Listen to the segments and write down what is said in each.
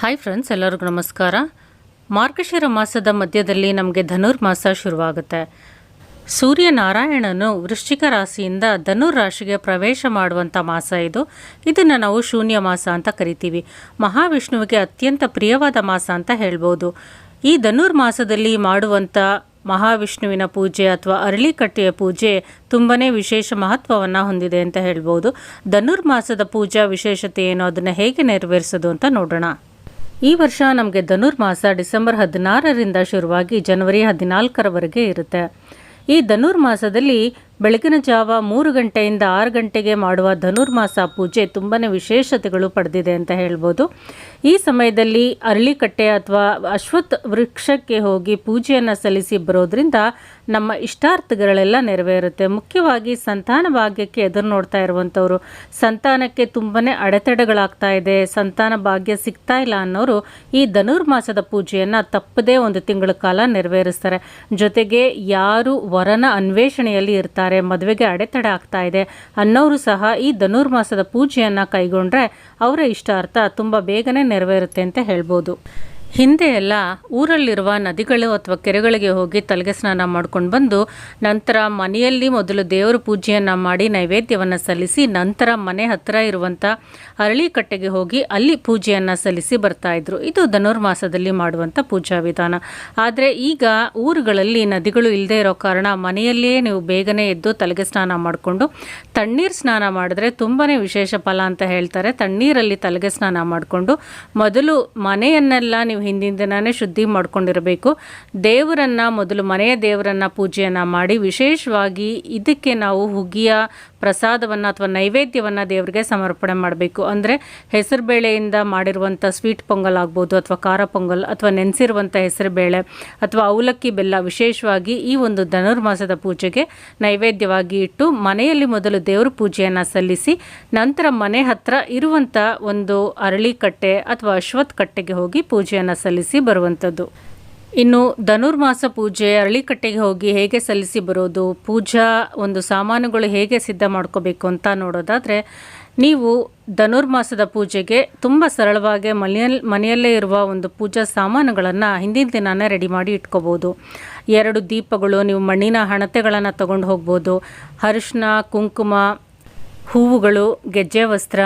Hi friends ಎಲ್ಲರಿಗೂ ನಮಸ್ಕಾರ. ಮಾರ್ಗಶಿರ ಮಾಸದ ಮಧ್ಯದಲ್ಲಿ ನಮಗೆ ಧನುರ್ಮಾಸ ಶುರುವಾಗುತ್ತೆ. ಸೂರ್ಯನಾರಾಯಣನು ವೃಶ್ಚಿಕ ರಾಶಿಯಿಂದ ಧನುರ್ ರಾಶಿಗೆ ಪ್ರವೇಶ ಮಾಡುವಂಥ ಮಾಸ ಇದು. ಇದನ್ನು ನಾವು ಶೂನ್ಯ ಮಾಸ ಅಂತ ಕರಿತೀವಿ. ಮಹಾವಿಷ್ಣುವಿಗೆ ಅತ್ಯಂತ ಪ್ರಿಯವಾದ ಮಾಸ ಅಂತ ಹೇಳ್ಬೋದು. ಈ ಧನುರ್ಮಾಸದಲ್ಲಿ ಮಾಡುವಂಥ ಮಹಾವಿಷ್ಣುವಿನ ಪೂಜೆ ಅಥವಾ ಅರಳಿಕಟ್ಟೆಯ ಪೂಜೆ ತುಂಬಾ ವಿಶೇಷ ಮಹತ್ವವನ್ನು ಹೊಂದಿದೆ ಅಂತ ಹೇಳ್ಬೋದು. ಧನುರ್ಮಾಸದ ಪೂಜಾ ವಿಶೇಷತೆ ಏನು? ಅದನ್ನು ಹೇಗೆ ನೆರವೇರಿಸೋದು ಅಂತ ನೋಡೋಣ. ಈ ವರ್ಷ ನಮಗೆ ಧನುರ್ಮಾಸ ಡಿಸೆಂಬರ್ ಹದಿನಾರರಿಂದ ಶುರುವಾಗಿ ಜನವರಿ ಹದಿನಾಲ್ಕರವರೆಗೆ ಇರುತ್ತೆ. ಈ ಧನುರ್ಮಾಸದಲ್ಲಿ ಬೆಳಗಿನ ಜಾವ ಮೂರು ಗಂಟೆಯಿಂದ ಆರು ಗಂಟೆಗೆ ಮಾಡುವ ಧನುರ್ಮಾಸ ಪೂಜೆ ತುಂಬಾ ವಿಶೇಷತೆಗಳು ಪಡೆದಿದೆ ಅಂತ ಹೇಳ್ಬೋದು. ಈ ಸಮಯದಲ್ಲಿ ಅರಳಿಕಟ್ಟೆ ಅಥವಾ ಅಶ್ವತ್ಥ ವೃಕ್ಷಕ್ಕೆ ಹೋಗಿ ಪೂಜೆಯನ್ನು ಸಲ್ಲಿಸಿ ಬರೋದ್ರಿಂದ ನಮ್ಮ ಇಷ್ಟಾರ್ಥಗಳೆಲ್ಲ ನೆರವೇರುತ್ತೆ. ಮುಖ್ಯವಾಗಿ ಸಂತಾನ ಭಾಗ್ಯಕ್ಕೆ ಎದುರು ನೋಡ್ತಾ ಇರುವಂಥವ್ರು, ಸಂತಾನಕ್ಕೆ ತುಂಬಾ ಅಡೆತಡೆಗಳಾಗ್ತಾ ಇದೆ, ಸಂತಾನ ಭಾಗ್ಯ ಸಿಗ್ತಾ ಇಲ್ಲ ಅನ್ನೋರು ಈ ಧನುರ್ಮಾಸದ ಪೂಜೆಯನ್ನು ತಪ್ಪದೇ ಒಂದು ತಿಂಗಳ ಕಾಲ ನೆರವೇರಿಸ್ತಾರೆ. ಜೊತೆಗೆ ಯಾರು ವರನ ಅನ್ವೇಷಣೆಯಲ್ಲಿ ಇರ್ತಾರೆ ಮದುವೆಗೆ ಅಡೆತಡೆ ಆಗ್ತಾ ಇದೆ. ಅನ್ನೋರು ಸಹ ಈ ಧನುರ್ಮಾಸದ ಪೂಜೆಯನ್ನು ಕೈಗೊಂಡ್ರೆ ಅವರ ಇಷ್ಟಾರ್ಥ ತುಂಬ ಬೇಗನೆ ನೆರವೇರುತ್ತೆ ಅಂತ ಹೇಳ್ಬೋದು. ಹಿಂದೆ ಎಲ್ಲ ಊರಲ್ಲಿರುವ ನದಿಗಳು ಅಥವಾ ಕೆರೆಗಳಿಗೆ ಹೋಗಿ ತಲೆಗೆ ಸ್ನಾನ ಮಾಡ್ಕೊಂಡು ಬಂದು ನಂತರ ಮನೆಯಲ್ಲಿ ಮೊದಲು ದೇವರ ಪೂಜೆಯನ್ನು ಮಾಡಿ ನೈವೇದ್ಯವನ್ನು ಸಲ್ಲಿಸಿ ನಂತರ ಮನೆ ಹತ್ತಿರ ಇರುವಂಥ ಅರಳಿಕಟ್ಟೆಗೆ ಹೋಗಿ ಅಲ್ಲಿ ಪೂಜೆಯನ್ನು ಸಲ್ಲಿಸಿ ಬರ್ತಾ ಇದ್ರು. ಇದು ಧನುರ್ಮಾಸದಲ್ಲಿ ಮಾಡುವಂಥ ಪೂಜಾ ವಿಧಾನ. ಆದರೆ ಈಗ ಊರುಗಳಲ್ಲಿ ನದಿಗಳು ಇಲ್ಲದೆ ಇರೋ ಕಾರಣ ಮನೆಯಲ್ಲಿಯೇ ನೀವು ಬೇಗನೆ ಎದ್ದು ತಲೆಗೆ ಸ್ನಾನ ಮಾಡಿಕೊಂಡು ತಣ್ಣೀರು ಸ್ನಾನ ಮಾಡಿದ್ರೆ ತುಂಬಾ ವಿಶೇಷ ಫಲ ಅಂತ ಹೇಳ್ತಾರೆ. ತಣ್ಣೀರಲ್ಲಿ ತಲೆಗೆ ಸ್ನಾನ ಮಾಡಿಕೊಂಡು ಮೊದಲು ಮನೆಯನ್ನೆಲ್ಲ ನೀವು ಹಿಂದಿನ ದಿನವೇ ಶುದ್ಧಿ ಮಾಡ್ಕೊಂಡಿರಬೇಕು. ದೇವರನ್ನು ಮೊದಲು ಮನೆಯ ದೇವರನ್ನು ಪೂಜೆಯನ್ನು ಮಾಡಿ ವಿಶೇಷವಾಗಿ ಇದಕ್ಕೆ ನಾವು ಹುಗ್ಗಿಯ ಪ್ರಸಾದವನ್ನು ಅಥವಾ ನೈವೇದ್ಯವನ್ನು ದೇವರಿಗೆ ಸಮರ್ಪಣೆ ಮಾಡಬೇಕು. ಅಂದರೆ ಹೆಸರು ಬೇಳೆಯಿಂದ ಮಾಡಿರುವಂಥ ಸ್ವೀಟ್ ಪೊಂಗಲ್ ಆಗ್ಬೋದು ಅಥವಾ ಖಾರ ಪೊಂಗಲ್ ಅಥವಾ ನೆನೆಸಿರುವಂಥ ಹೆಸರು ಬೇಳೆ ಅಥವಾ ಅವಲಕ್ಕಿ ಬೆಲ್ಲ ವಿಶೇಷವಾಗಿ ಈ ಒಂದು ಧನುರ್ಮಾಸದ ಪೂಜೆಗೆ ನೈವೇದ್ಯವಾಗಿ ಇಟ್ಟು ಮನೆಯಲ್ಲಿ ಮೊದಲು ದೇವ್ರ ಪೂಜೆಯನ್ನು ಸಲ್ಲಿಸಿ ನಂತರ ಮನೆ ಹತ್ತಿರ ಇರುವಂಥ ಒಂದು ಅರಳಿ ಕಟ್ಟೆ ಅಥವಾ ಅಶ್ವತ್ ಕಟ್ಟೆಗೆ ಹೋಗಿ ಪೂಜೆಯನ್ನು ಸಲ್ಲಿಸಿ ಬರುವಂಥದ್ದು. ಇನ್ನು ಧನುರ್ಮಾಸ ಪೂಜೆ, ಅರಳಿಕಟ್ಟೆಗೆ ಹೋಗಿ ಹೇಗೆ ಸಲ್ಲಿಸಿ ಬರೋದು, ಪೂಜಾ ಒಂದು ಸಾಮಾನುಗಳು ಹೇಗೆ ಸಿದ್ಧ ಮಾಡ್ಕೋಬೇಕು ಅಂತ ನೋಡೋದಾದರೆ, ನೀವು ಧನುರ್ಮಾಸದ ಪೂಜೆಗೆ ತುಂಬ ಸರಳವಾಗಿ ಮನೆಯಲ್ಲಿ ಮನೆಯಲ್ಲೇ ಇರುವ ಒಂದು ಪೂಜಾ ಸಾಮಾನುಗಳನ್ನು ಹಿಂದಿನ ದಿನಾನೇ ರೆಡಿ ಮಾಡಿ ಇಟ್ಕೋಬೋದು. ಎರಡು ದೀಪಗಳು, ನೀವು ಮಣ್ಣಿನ ಹಣತೆಗಳನ್ನು ತಗೊಂಡು ಹೋಗ್ಬೋದು. ಅರಿಶಿನ ಕುಂಕುಮ, ಹೂವುಗಳು, ಗೆಜ್ಜೆ ವಸ್ತ್ರ,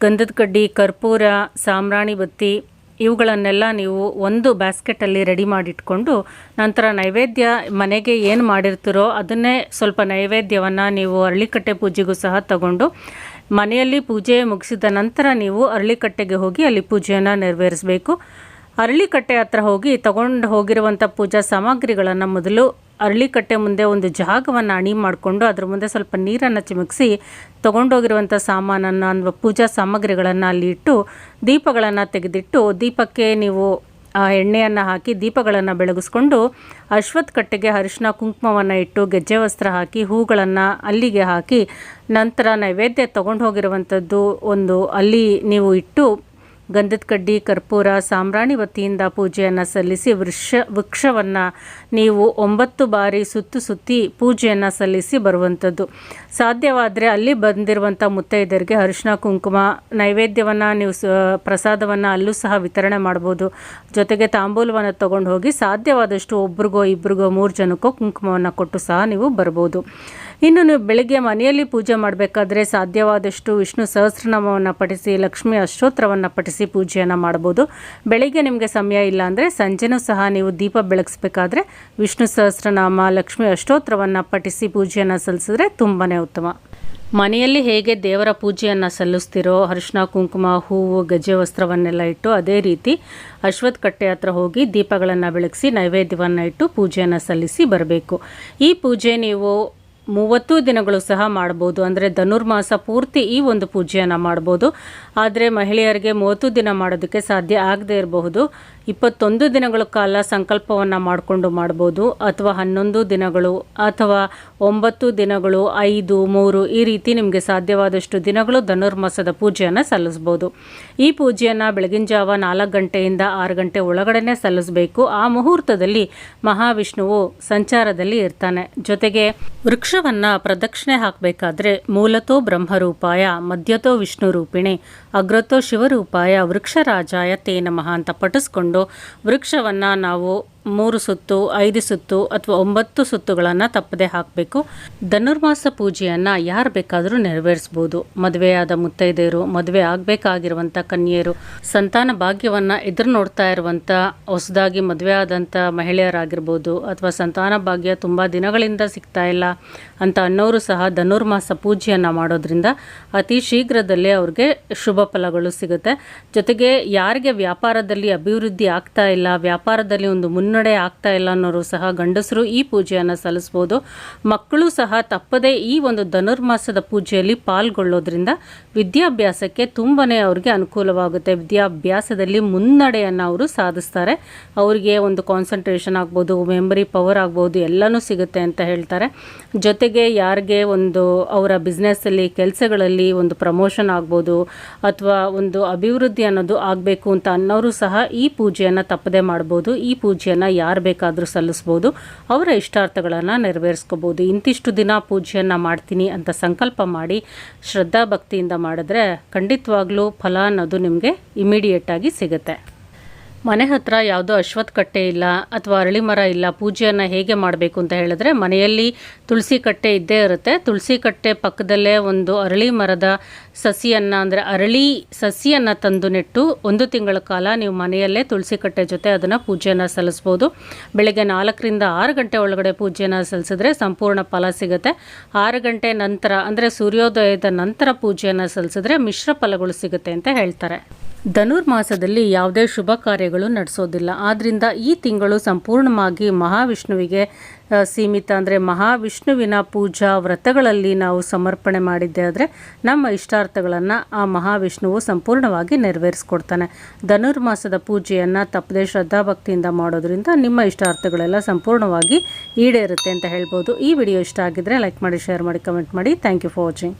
ಗಂಧದ ಕಡ್ಡಿ, ಕರ್ಪೂರ ಸಾಮ್ರಾಣಿ ಬತ್ತಿ ಇವುಗಳನ್ನೆಲ್ಲ ನೀವು ಒಂದು ಬ್ಯಾಸ್ಕೆಟಲ್ಲಿ ರೆಡಿ ಮಾಡಿಟ್ಕೊಂಡು ನಂತರ ನೈವೇದ್ಯ ಮನೆಗೆ ಏನು ಮಾಡಿರ್ತೀರೋ ಅದನ್ನೇ ಸ್ವಲ್ಪ ನೈವೇದ್ಯವನ್ನು ನೀವು ಅರಳಿಕಟ್ಟೆ ಪೂಜೆಗೂ ಸಹ ತಗೊಂಡು ಮನೆಯಲ್ಲಿ ಪೂಜೆ ಮುಗಿಸಿದ ನಂತರ ನೀವು ಅರಳಿಕಟ್ಟೆಗೆ ಹೋಗಿ ಅಲ್ಲಿ ಪೂಜೆಯನ್ನು ನೆರವೇರಿಸಬೇಕು. ಅರಳಿಕಟ್ಟೆ ಹತ್ರ ಹೋಗಿ ತಗೊಂಡು ಹೋಗಿರುವಂಥ ಪೂಜಾ ಸಾಮಗ್ರಿಗಳನ್ನು ಮೊದಲು ಅರಳಿಕಟ್ಟೆ ಮುಂದೆ ಒಂದು ಜಾಗವನ್ನು ಅಣಿ ಮಾಡಿಕೊಂಡು ಅದ್ರ ಮುಂದೆ ಸ್ವಲ್ಪ ನೀರನ್ನು ಚಿಮುಕಿಸಿ ತೊಗೊಂಡೋಗಿರುವಂಥ ಸಾಮಾನನ್ನು ಅಥವಾ ಪೂಜಾ ಸಾಮಗ್ರಿಗಳನ್ನು ಅಲ್ಲಿ ಇಟ್ಟು ದೀಪಗಳನ್ನು ತೆಗೆದಿಟ್ಟು ದೀಪಕ್ಕೆ ನೀವು, ಆ, ಎಣ್ಣೆಯನ್ನು ಹಾಕಿ ದೀಪಗಳನ್ನು ಬೆಳಗಿಸ್ಕೊಂಡು ಅಶ್ವತ್ ಕಟ್ಟೆಗೆ ಅರಿಶಿನ ಕುಂಕುಮವನ್ನು ಇಟ್ಟು ಗೆಜ್ಜೆ ವಸ್ತ್ರ ಹಾಕಿ ಹೂಗಳನ್ನು ಅಲ್ಲಿಗೆ ಹಾಕಿ ನಂತರ ನೈವೇದ್ಯ ತಗೊಂಡು ಹೋಗಿರುವಂಥದ್ದು ಒಂದು ಅಲ್ಲಿ ನೀವು ಇಟ್ಟು ಗಂಧದ ಕಡ್ಡಿ, ಕರ್ಪೂರ, ಸಾಂಬ್ರಾಣಿ ವತಿಯಿಂದ ಪೂಜೆಯನ್ನು ಸಲ್ಲಿಸಿ ವೃಕ್ಷ ವೃಕ್ಷವನ್ನು ನೀವು ಒಂಬತ್ತು ಬಾರಿ ಸುತ್ತು ಸುತ್ತಿ ಪೂಜೆಯನ್ನು ಸಲ್ಲಿಸಿ ಬರುವಂಥದ್ದು. ಸಾಧ್ಯವಾದರೆ ಅಲ್ಲಿ ಬಂದಿರುವಂಥ ಮುತ್ತೈದರಿಗೆ ಅರಿಶಿನ ಕುಂಕುಮ, ನೈವೇದ್ಯವನ್ನು, ನೀವು ಪ್ರಸಾದವನ್ನು ಅಲ್ಲೂ ಸಹ ವಿತರಣೆ ಮಾಡ್ಬೋದು. ಜೊತೆಗೆ ತಾಂಬೂಲವನ್ನು ತೊಗೊಂಡು ಹೋಗಿ ಸಾಧ್ಯವಾದಷ್ಟು ಒಬ್ರಿಗೋ, ಇಬ್ರಿಗೋ, ಮೂರು ಜನಕ್ಕೋ ಕುಂಕುಮವನ್ನು ಕೊಟ್ಟು ಸಹ ನೀವು ಬರ್ಬೋದು. ಇನ್ನು ನೀವು ಬೆಳಗ್ಗೆ ಮನೆಯಲ್ಲಿ ಪೂಜೆ ಮಾಡಬೇಕಾದ್ರೆ ಸಾಧ್ಯವಾದಷ್ಟು ವಿಷ್ಣು ಸಹಸ್ರನಾಮವನ್ನು ಪಠಿಸಿ, ಲಕ್ಷ್ಮಿ ಅಷ್ಟೋತ್ರವನ್ನು ಪಠಿಸಿ ಪೂಜೆಯನ್ನು ಮಾಡ್ಬೋದು. ಬೆಳಗ್ಗೆ ನಿಮಗೆ ಸಮಯ ಇಲ್ಲ ಅಂದರೆ ಸಂಜೆನೂ ಸಹ ನೀವು ದೀಪ ಬೆಳಗಿಸ್ಬೇಕಾದ್ರೆ ವಿಷ್ಣು ಸಹಸ್ರನಾಮ, ಲಕ್ಷ್ಮಿ ಅಷ್ಟೋತ್ರವನ್ನು ಪಠಿಸಿ ಪೂಜೆಯನ್ನು ಸಲ್ಲಿಸಿದ್ರೆ ತುಂಬಾ ಉತ್ತಮ. ಮನೆಯಲ್ಲಿ ಹೇಗೆ ದೇವರ ಪೂಜೆಯನ್ನು ಸಲ್ಲಿಸ್ತಿರೋ ಅರಿಶಿನ ಕುಂಕುಮ, ಹೂವು, ಗಜೆ, ವಸ್ತ್ರವನ್ನೆಲ್ಲ ಇಟ್ಟು ಅದೇ ರೀತಿ ಅಶ್ವತ್ಥ ಕಟ್ಟೆ ಹತ್ರ ಹೋಗಿ ದೀಪಗಳನ್ನು ಬೆಳಗಿಸಿ ನೈವೇದ್ಯವನ್ನು ಇಟ್ಟು ಪೂಜೆಯನ್ನು ಸಲ್ಲಿಸಿ ಬರಬೇಕು. ಈ ಪೂಜೆ ನೀವು ಮೂವತ್ತು ದಿನಗಳು ಸಹ ಮಾಡ್ಬೋದು ಅಂದರೆ ಧನುರ್ಮಾಸ ಪೂರ್ತಿ ಈ ಒಂದು ಪೂಜೆಯನ್ನು ಮಾಡ್ಬೋದು ಆದರೆ ಮಹಿಳೆಯರಿಗೆ ಮೂವತ್ತು ದಿನ ಮಾಡೋದಕ್ಕೆ ಸಾಧ್ಯ ಆಗದೇ ಇರಬಹುದು. ಇಪ್ಪತ್ತೊಂದು ದಿನಗಳ ಕಾಲ ಸಂಕಲ್ಪವನ್ನು ಮಾಡಿಕೊಂಡು ಮಾಡ್ಬೋದು, ಅಥವಾ ಹನ್ನೊಂದು ದಿನಗಳು, ಅಥವಾ ಒಂಬತ್ತು ದಿನಗಳು, ಐದು, ಮೂರು, ಈ ರೀತಿ ನಿಮಗೆ ಸಾಧ್ಯವಾದಷ್ಟು ದಿನಗಳು ಧನುರ್ಮಾಸದ ಪೂಜೆಯನ್ನು ಸಲ್ಲಿಸ್ಬೋದು. ಈ ಪೂಜೆಯನ್ನು ಬೆಳಗಿನ ಜಾವ ನಾಲ್ಕು ಗಂಟೆಯಿಂದ ಆರು ಗಂಟೆ ಒಳಗಡೆನೆ ಸಲ್ಲಿಸಬೇಕು. ಆ ಮುಹೂರ್ತದಲ್ಲಿ ಮಹಾವಿಷ್ಣುವು ಸಂಚಾರದಲ್ಲಿ ಇರ್ತಾನೆ. ಜೊತೆಗೆ ವೃಕ್ಷವನ್ನು ಪ್ರದಕ್ಷಿಣೆ ಹಾಕಬೇಕಾದ್ರೆ ಮೂಲತೋ ಬ್ರಹ್ಮರೂಪಾಯ, ಮಧ್ಯತೋ ವಿಷ್ಣು ರೂಪಿಣಿ ಅಗ್ರತೋ ಶಿವರೂಪಾಯ, ವೃಕ್ಷರಾಜಾಯ ತೇ ನಮಃ ಅಂತ ವೃಕ್ಷವನ್ನು ನಾವು ಮೂರು ಸುತ್ತು, ಐದು ಸುತ್ತು ಅಥವಾ ಒಂಬತ್ತು ಸುತ್ತುಗಳನ್ನು ತಪ್ಪದೆ ಹಾಕಬೇಕು. ಧನುರ್ಮಾಸ ಪೂಜೆಯನ್ನು ಯಾರು ಬೇಕಾದರೂ ನೆರವೇರಿಸ್ಬೋದು. ಮದುವೆಯಾದ ಮುತ್ತೈದೆಯರು, ಮದುವೆ ಆಗಬೇಕಾಗಿರುವಂಥ ಕನ್ಯೆಯರು, ಸಂತಾನ ಭಾಗ್ಯವನ್ನು ಎದುರು ನೋಡ್ತಾ ಇರುವಂಥ ಹೊಸದಾಗಿ ಮದುವೆ ಆದಂಥ ಮಹಿಳೆಯರಾಗಿರ್ಬೋದು ಅಥವಾ ಸಂತಾನ ಭಾಗ್ಯ ತುಂಬ ದಿನಗಳಿಂದ ಸಿಗ್ತಾ ಇಲ್ಲ ಅಂತ ಅನ್ನೋರು ಸಹ ಧನುರ್ಮಾಸ ಪೂಜೆಯನ್ನು ಮಾಡೋದ್ರಿಂದ ಅತಿ ಶೀಘ್ರದಲ್ಲೇ ಅವ್ರಿಗೆ ಶುಭ ಫಲಗಳು ಸಿಗುತ್ತೆ. ಜೊತೆಗೆ ಯಾರಿಗೆ ವ್ಯಾಪಾರದಲ್ಲಿ ಅಭಿವೃದ್ಧಿ ಆಗ್ತಾ ಇಲ್ಲ, ವ್ಯಾಪಾರದಲ್ಲಿ ಒಂದು ಮುನ್ನಡೆ ಆಗ್ತಾ ಇಲ್ಲ ಅನ್ನೋರು ಸಹ ಗಂಡಸರು ಈ ಪೂಜೆಯನ್ನು ಸಲ್ಲಿಸ್ಬೋದು. ಮಕ್ಕಳು ಸಹ ತಪ್ಪದೇ ಈ ಒಂದು ಧನುರ್ಮಾಸದ ಪೂಜೆಯಲ್ಲಿ ಪಾಲ್ಗೊಳ್ಳೋದ್ರಿಂದ ವಿದ್ಯಾಭ್ಯಾಸಕ್ಕೆ ತುಂಬಾ ಅವ್ರಿಗೆ ಅನುಕೂಲವಾಗುತ್ತೆ. ವಿದ್ಯಾಭ್ಯಾಸದಲ್ಲಿ ಮುನ್ನಡೆಯನ್ನು ಅವರು ಸಾಧಿಸ್ತಾರೆ. ಅವರಿಗೆ ಒಂದು ಕಾನ್ಸಂಟ್ರೇಷನ್ ಆಗ್ಬೋದು ಮೆಮರಿ ಪವರ್ ಆಗ್ಬೋದು, ಎಲ್ಲನೂ ಸಿಗುತ್ತೆ ಅಂತ ಹೇಳ್ತಾರೆ. ಜೊತೆಗೆ ಯಾರಿಗೆ ಒಂದು ಅವರ ಬಿಸ್ನೆಸ್ಸಲ್ಲಿ ಕೆಲಸಗಳಲ್ಲಿ ಒಂದು ಪ್ರಮೋಷನ್ ಆಗ್ಬೋದು ಅಥವಾ ಒಂದು ಅಭಿವೃದ್ಧಿ ಅನ್ನೋದು ಆಗಬೇಕು ಅಂತ ಅನ್ನೋರು ಸಹ ಈ ಪೂಜೆಯನ್ನು ತಪ್ಪದೆ ಮಾಡ್ಬೋದು. ಈ ಪೂಜೆಯನ್ನು ಯಾರು ಬೇಕಾದರೂ ಸಲ್ಲಿಸ್ಬೋದು. ಅವರ ಇಷ್ಟಾರ್ಥಗಳನ್ನು ನೆರವೇರಿಸ್ಕೋಬೋದು. ಇಂತಿಷ್ಟು ದಿನ ಪೂಜೆಯನ್ನು ಮಾಡ್ತೀನಿ ಅಂತ ಸಂಕಲ್ಪ ಮಾಡಿ ಶ್ರದ್ಧಾ ಭಕ್ತಿಯಿಂದ ಮಾಡಿದ್ರೆ ಖಂಡಿತವಾಗ್ಲೂ ಫಲ ಅನ್ನೋದು ನಿಮಗೆ ಇಮಿಡಿಯೇಟಾಗಿ ಸಿಗುತ್ತೆ. ಮನೆ ಹತ್ರ ಯಾವುದೋ ಅಶ್ವತ್ ಕಟ್ಟೆ ಇಲ್ಲ ಅಥವಾ ಅರಳಿ ಮರ ಇಲ್ಲ, ಪೂಜೆಯನ್ನು ಹೇಗೆ ಮಾಡಬೇಕು ಅಂತ ಹೇಳಿದ್ರೆ ಮನೆಯಲ್ಲಿ ತುಳಸಿ ಕಟ್ಟೆ ಇದ್ದೇ ಇರುತ್ತೆ. ತುಳಸಿ ಕಟ್ಟೆ ಪಕ್ಕದಲ್ಲೇ ಒಂದು ಅರಳಿ ಮರದ ಸಸಿಯನ್ನು ಅಂದರೆ ಅರಳಿ ಸಸಿಯನ್ನು ತಂದು ನೆಟ್ಟು ಒಂದು ತಿಂಗಳ ಕಾಲ ನೀವು ಮನೆಯಲ್ಲೇ ತುಳಸಿ ಕಟ್ಟೆ ಜೊತೆ ಅದನ್ನು ಪೂಜೆಯನ್ನು ಸಲ್ಲಿಸ್ಬೋದು. ಬೆಳಗ್ಗೆ ನಾಲ್ಕರಿಂದ ಆರು ಗಂಟೆ ಒಳಗಡೆ ಪೂಜೆಯನ್ನು ಸಲ್ಲಿಸಿದ್ರೆ ಸಂಪೂರ್ಣ ಫಲ ಸಿಗುತ್ತೆ. ಆರು ಗಂಟೆ ನಂತರ ಅಂದರೆ ಸೂರ್ಯೋದಯದ ನಂತರ ಪೂಜೆಯನ್ನು ಸಲ್ಲಿಸಿದ್ರೆ ಮಿಶ್ರ ಫಲಗಳು ಸಿಗುತ್ತೆ ಅಂತ ಹೇಳ್ತಾರೆ. ಧನುರ್ಮಾಸದಲ್ಲಿ ಯಾವುದೇ ಶುಭ ಕಾರ್ಯಗಳು ನಡೆಸೋದಿಲ್ಲ. ಆದ್ದರಿಂದ ಈ ತಿಂಗಳು ಸಂಪೂರ್ಣವಾಗಿ ಮಹಾವಿಷ್ಣುವಿಗೆ ಸೀಮಿತ ಅಂದರೆ ಮಹಾವಿಷ್ಣುವಿನ ಪೂಜಾ ವ್ರತಗಳಲ್ಲಿ ನಾವು ಸಮರ್ಪಣೆ ಮಾಡಿದ್ದೆ ಆದರೆ ನಮ್ಮ ಇಷ್ಟಾರ್ಥಗಳನ್ನು ಆ ಮಹಾವಿಷ್ಣುವು ಸಂಪೂರ್ಣವಾಗಿ ನೆರವೇರಿಸ್ಕೊಡ್ತಾನೆ. ಧನುರ್ಮಾಸದ ಪೂಜೆಯನ್ನು ತಪ್ಪದೆ ಶ್ರದ್ಧಾಭಕ್ತಿಯಿಂದ ಮಾಡೋದ್ರಿಂದ ನಿಮ್ಮ ಇಷ್ಟಾರ್ಥಗಳೆಲ್ಲ ಸಂಪೂರ್ಣವಾಗಿ ಈಡೇರುತ್ತೆ ಅಂತ ಹೇಳ್ಬೋದು. ಈ ವಿಡಿಯೋ ಇಷ್ಟ ಆಗಿದ್ದರೆ ಲೈಕ್ ಮಾಡಿ, ಶೇರ್ ಮಾಡಿ, ಕಮೆಂಟ್ ಮಾಡಿ. Thank you for watching